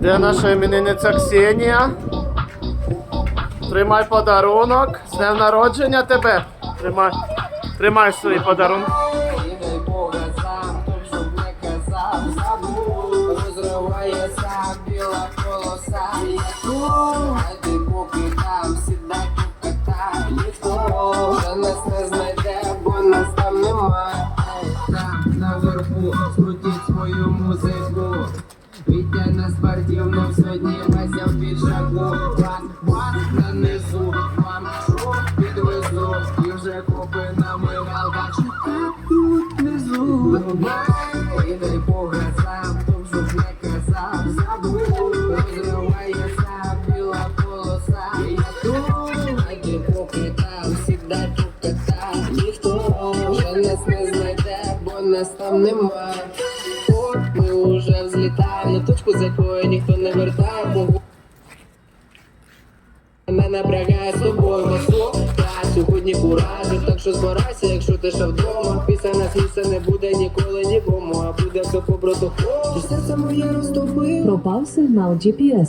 Де наша іменинниця Ксенія? Тримай подарунок. З днем народження тебе. Тримай. Тримай казав, забув, розривається біла полоса. Нас там немає От ми уже взлітаємо на точку, з якої ніхто не вертає Бо не напрягає з тобою масу Я сьогодні куражу, так що збирайся, якщо ти ще вдома. Після нас місця не буде ніколи нікому, а буде все по протоколу серце моє розтопило. Пропав сигнал GPS.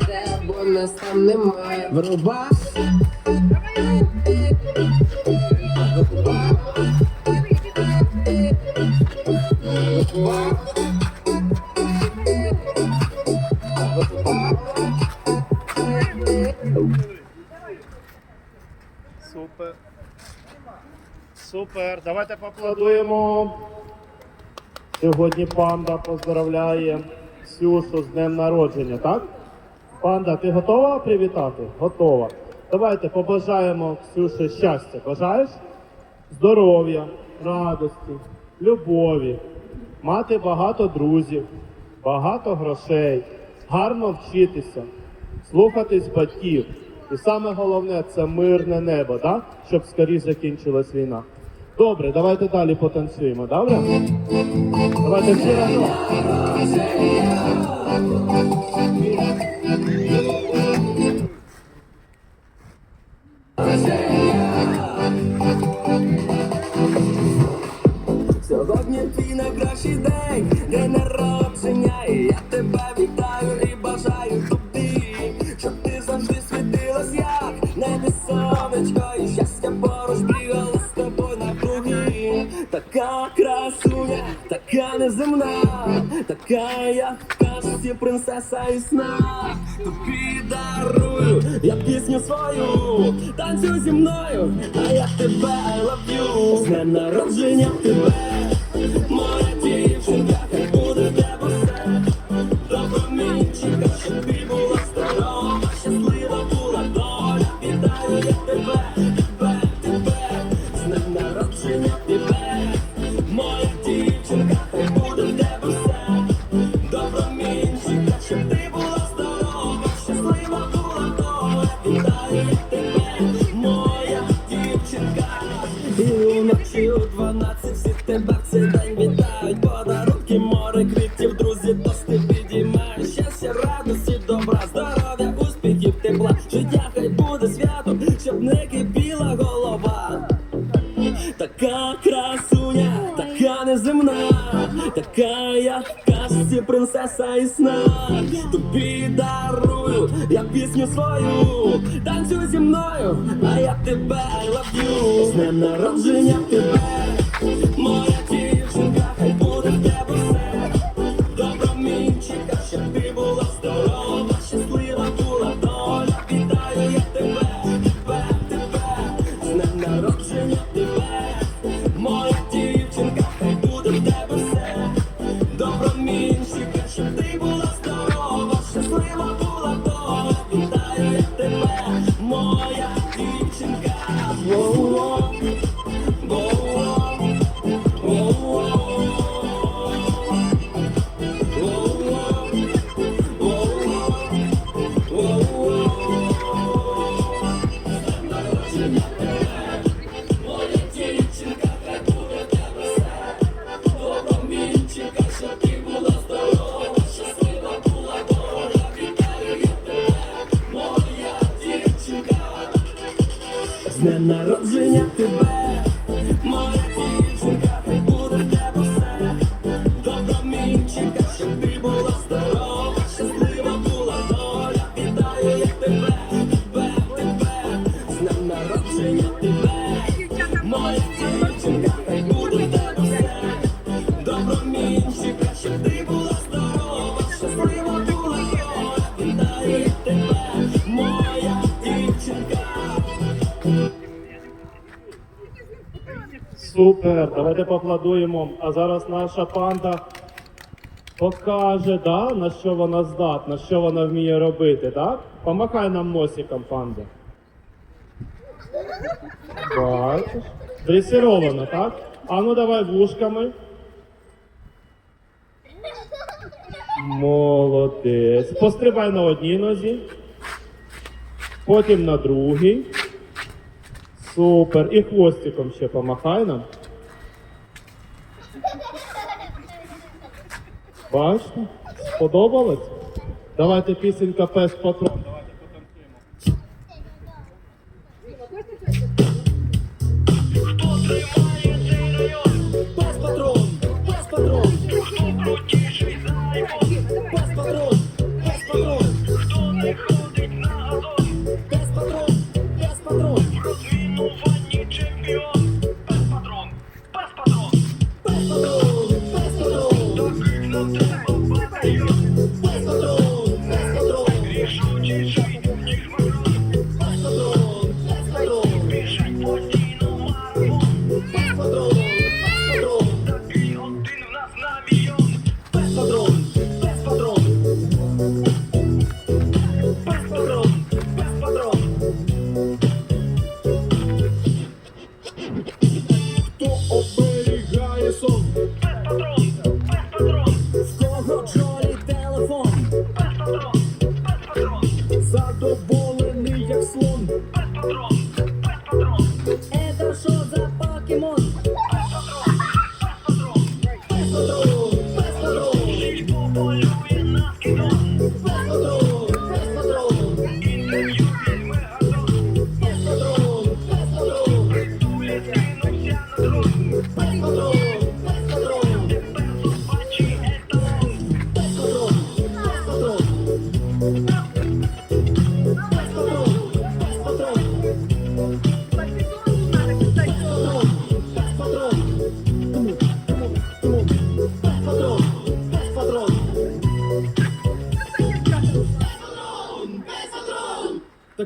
знайде, бо нас там немає. Врубай. Супер. Супер. Давайте поаплодуємо. Сьогодні панда поздравляє Ксюшу з днем народження, так? Панда, ти готова привітати? Готова. Давайте побажаємо Ксюші щастя. Бажаєш? Здоров'я, радості, любові, мати багато друзів, багато грошей, гарно вчитися, слухатись батьків. І саме головне це мирне небо, да? щоб скоріше закінчилась війна. Добре, давайте далі потанцюємо, добре? Давайте всі разом. Така красуня, така неземна, така як в казці принцеса і сна. Тобі дарую я пісню свою, танцюй зі мною, а я тебе I love you. З днем народження тебе, моя дівчинка, така в казці принцеса і сна. Тобі дарую я пісню свою, танцюй зі мною, а я тебе I love you. З днем народження тебе, тебе, моя дівчинка, хай тебе все. Добромінчика, щоб ти була здорова, щаслива була доля, вітаю я тебе, тебе, тебе, з днем народження тебе, моя дівчинка, буде в тебе все. Добромінчика, щоб ти була здорова, щаслива була вітаю тебе, моя дівчинка. Супер, давайте поаплодуємо. А зараз наша панда покаже, да, на що вона здатна, що вона вміє робити, так? Помахай нам носиком, панда. Бачиш? Дресіровано, так? А ну давай вушками. Молодець. Пострибай на одній нозі. Потім на другій. Супер. І хвостиком ще помахай нам. Бачите? Сподобалось? Давайте пісенька пес патрон.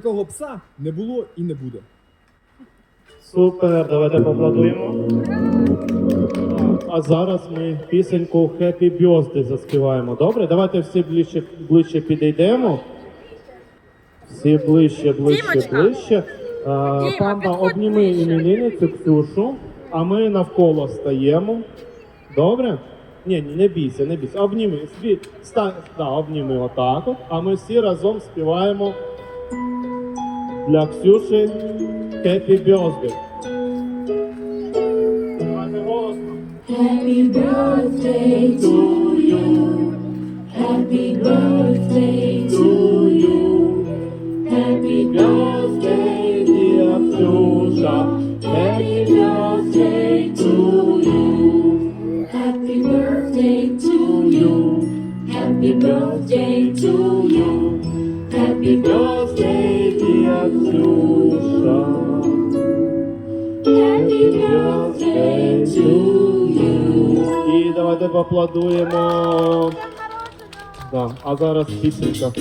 Такого пса не було і не буде. Супер, давайте поаплодуємо. А зараз ми пісеньку Happy Birthday заспіваємо. Добре? Давайте всі ближче, ближче підійдемо. Всі ближче, ближче, Дімочка! ближче. А, Діма, Панда, обніми іменинницю Ксюшу, а ми навколо стаємо. Добре? Ні, ні, не бійся, не бійся. Обніми. Ста... Да, обніми отак. от. А ми всі разом співаємо для Ксюши Happy Birthday. Happy birthday to давайте поаплодуємо. Да, а зараз пісенька.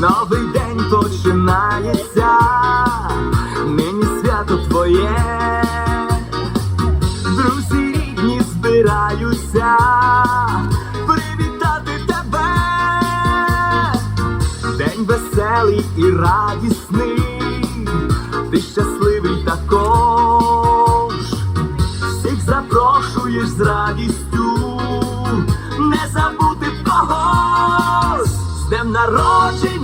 Новий день починається, веселий і радісний, ти щасливий також, всіх запрошуєш з радістю, не забути когось з днем народження.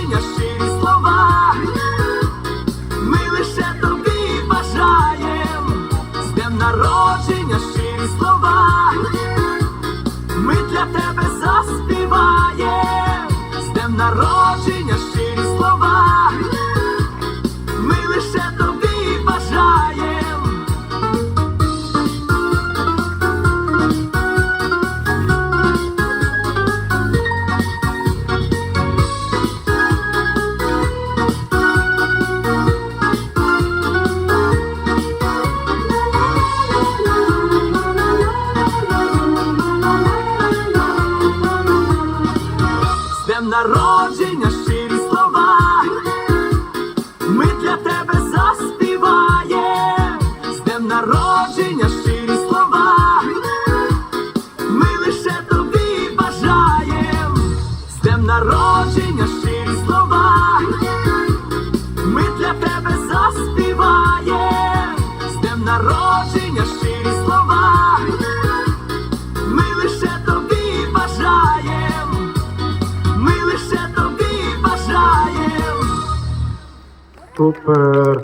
Супер.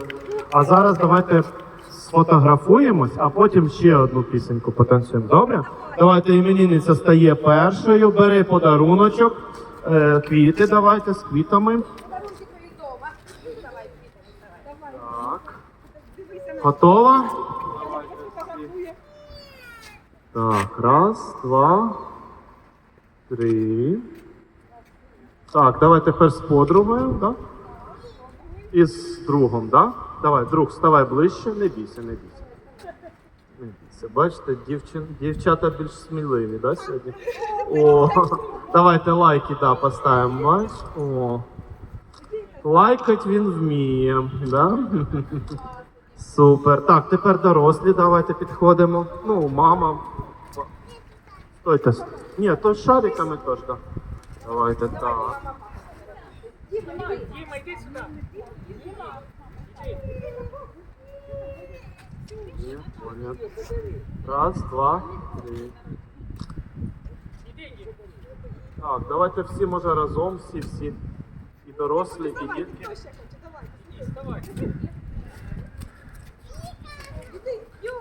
А зараз давайте сфотографуємось, а потім ще одну пісеньку потанцюємо. Добре? Давайте іменинниця стає першою, бери подаруночок. Е, квіти давайте з квітами. Так. Готова? Так, раз, два, три. Так, давай тепер з подругою, так? І з другом, так? Давай, друг, ставай ближче, не бійся, не бійся. Не бійся. Бачите, дівчин, дівчата більш сміливі, да, сьогодні? О, давайте лайки, да, поставимо. Бач? О. Лайкать він вміє, да? Супер. Так, тепер дорослі, давайте підходимо. Ну, мама. Стойте. Ні, то з шариками теж, так. Давайте так. Дима, Дима, иди сюда. Дима. Иди. Нет, Раз, два, три. Так, давайте всі може разом, всі, всі. І дорослі, і дітки. Давай. Іди, Ю.